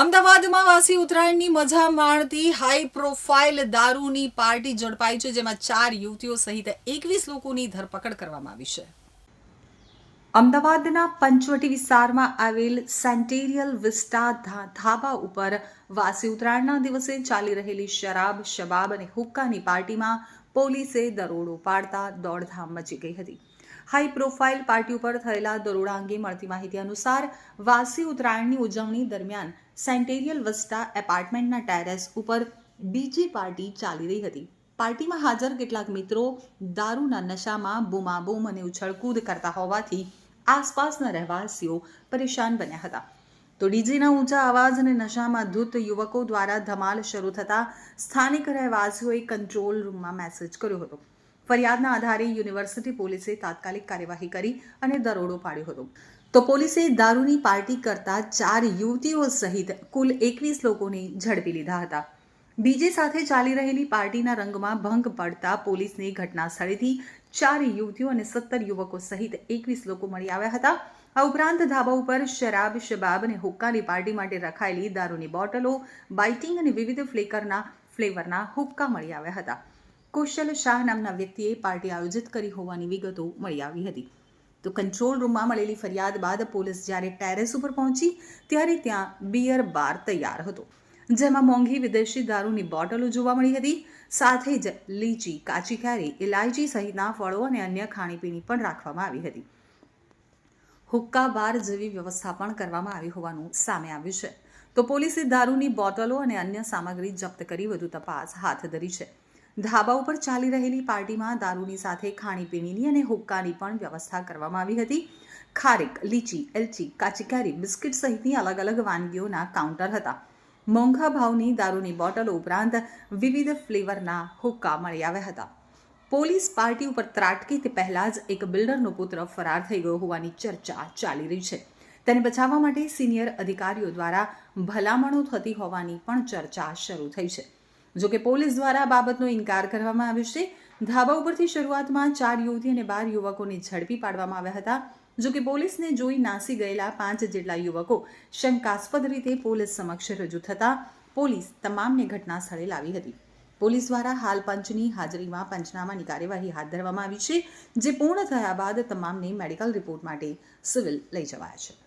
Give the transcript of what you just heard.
અમદાવાદમાં વાસી ઉત્તરાયણની મજા માણતી હાઈ પ્રોફાઇલ દારૂની પાર્ટી ઝડપાઈ છે, જેમાં ચાર યુવતીઓ સહિત એકવીસ લોકોની ધરપકડ કરવામાં આવી છે. અમદાવાદના પંચવટી વિસ્તારમાં આવેલ સેન્ટેરિયલ વિસ્ટા ધાબા ઉપર વાસી ઉત્તરાયણના દિવસે ચાલી રહેલી શરાબ, શબાબ અને હુક્કાની પાર્ટીમાં પોલીસે દરોડો પાડતા દોડધામ મચી ગઈ હતી. હાઈ પ્રોફાઇલ પાર્ટી ઉપર થયેલા દરોડા અંગે મળતી માહિતી અનુસાર, વાસી ઉત્તરાયણની ઉજવણી દરમિયાન સેન્ટેરિયલ વિસ્ટા એપાર્ટમેન્ટના ટેરેસ ઉપર બીજી પાર્ટી ચાલી રહી હતી. પાર્ટીમાં હાજર કેટલાક મિત્રો દારૂના નશામાં બૂમાબૂમ અને ઉછળકૂદ કરતા હોવાથી આસપાસના રહેવાસીઓ પરેશાન બન્યા હતા. તો ડીજેના ઊંચા અવાજ અને નશામાં ધૂત યુવકો દ્વારા ધમાલ શરૂ થતાં સ્થાનિક રહેવાસીઓએ કંટ્રોલ રૂમમાં મેસેજ કર્યો હતો. ફરિયાદના આધારે યુનિવર્સિટી પોલીસે તાત્કાલિક કાર્યવાહી કરી અને દરોડો પાડ્યો હતો. તો પોલીસે દારૂની પાર્ટી કરતા ચાર યુવતીઓ સહિત કુલ એકવીસ લોકોને ઝડપી લીધા હતા. બીજે સાથે ચાલી રહેલી પાર્ટીના રંગમાં ભંગ પડતા પોલીસને ઘટના સ્થળેથી ચાર યુવતીઓ અને સત્તર યુવકો સહિત એકવીસ લોકો મળી આવ્યા હતા. આ ઉપરાંત ધાબા ઉપર શરાબ, શબાબ અને હુક્કાની પાર્ટી માટે રખાયેલી દારૂની બોટલો બાઇટિંગ અને વિવિધ ફ્લેકરના ફ્લેવરના હુક્કા મળી આવ્યા હતા. કુશલ શાહ નામના વ્યક્તિએ પાર્ટી આયોજિત કરી હોવાની વિગતો મળી આવી હતી. તો કંટ્રોલ રૂમમાં મળેલી ફરિયાદ બાદ પોલીસ જ્યારે ટેરેસ ઉપર પહોંચી, ત્યારે ત્યાં બિયર બાર તૈયાર હતો, જેમાં મોંઘી વિદેશી દારૂની બોટલો જોવા મળી હતી. સાથે જ લીચી, કાચી કેરી ઇલાયચી સહિતના ફળો અને અન્ય ખાણીપીણી પણ રાખવામાં આવી હતી. હુક્કા બાર જેવી વ્યવસ્થા પણ કરવામાં આવી હોવાનું સામે આવ્યું છે. તો પોલીસે દારૂની બોટલો અને અન્ય સામગ્રી જપ્ત કરી વધુ તપાસ હાથ ધરી છે. ધાબા ઉપર ચાલી રહેલી પાર્ટીમાં દારૂની સાથે ખાણીપીણીની અને હુક્કાની પણ વ્યવસ્થા કરવામાં આવી હતી. ખારેક, લીચી, એલચી કાચી કેરી બિસ્કિટ સહિતની અલગ અલગ વાનગીઓના કાઉન્ટર હતા. મોંઘા ભાવની દારૂની બોટલો ઉપરાંત વિવિધ ફ્લેવરના હુક્કા મળી આવ્યા હતા. પોલીસ પાર્ટી ઉપર ત્રાટકી તે પહેલાં જ એક બિલ્ડરનો પુત્ર ફરાર થઈ ગયો હોવાની ચર્ચા ચાલી રહી છે. તેને બચાવવા માટે સિનિયર અધિકારીઓ દ્વારા ભલામણો થતી હોવાની પણ ચર્ચા શરૂ થઈ છે. જો કે પોલીસ દ્વારા બાબતનો ઇનકાર કરવામાં આવ્યો છે. ધાબા ઉપરથી શરૂઆતમાં ચાર યુવતી અને બાર યુવકોને ઝડપી પાડવામાં આવ્યા હતા. જો કે પોલીસને જોઈ નાસી ગયેલા પાંચ જેટલા યુવકો શંકાસ્પદ રીતે પોલીસ સમક્ષ રજૂ થતા પોલીસ તમામને ઘટના સ્થળે લાવી હતી. પોલીસ દ્વારા હાલ પંચની હાજરીમાં પંચનામાની કાર્યવાહી હાથ ધરવામાં આવી છે, જે પૂર્ણ થયા બાદ તમામને મેડિકલ રિપોર્ટ માટે સિવિલ લઈ જવાયા છે.